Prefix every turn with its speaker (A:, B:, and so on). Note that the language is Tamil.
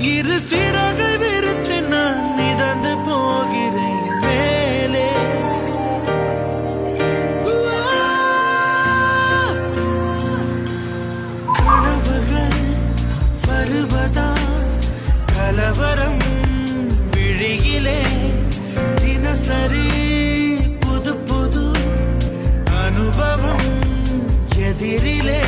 A: இரு சிறகு விரித்து நான் மிதந்து போகிறேன் மேலே. கனவுகள் வருவதா? கலவரம் விழியிலே. தினசரி புது புது அனுபவம் எதிரிலே.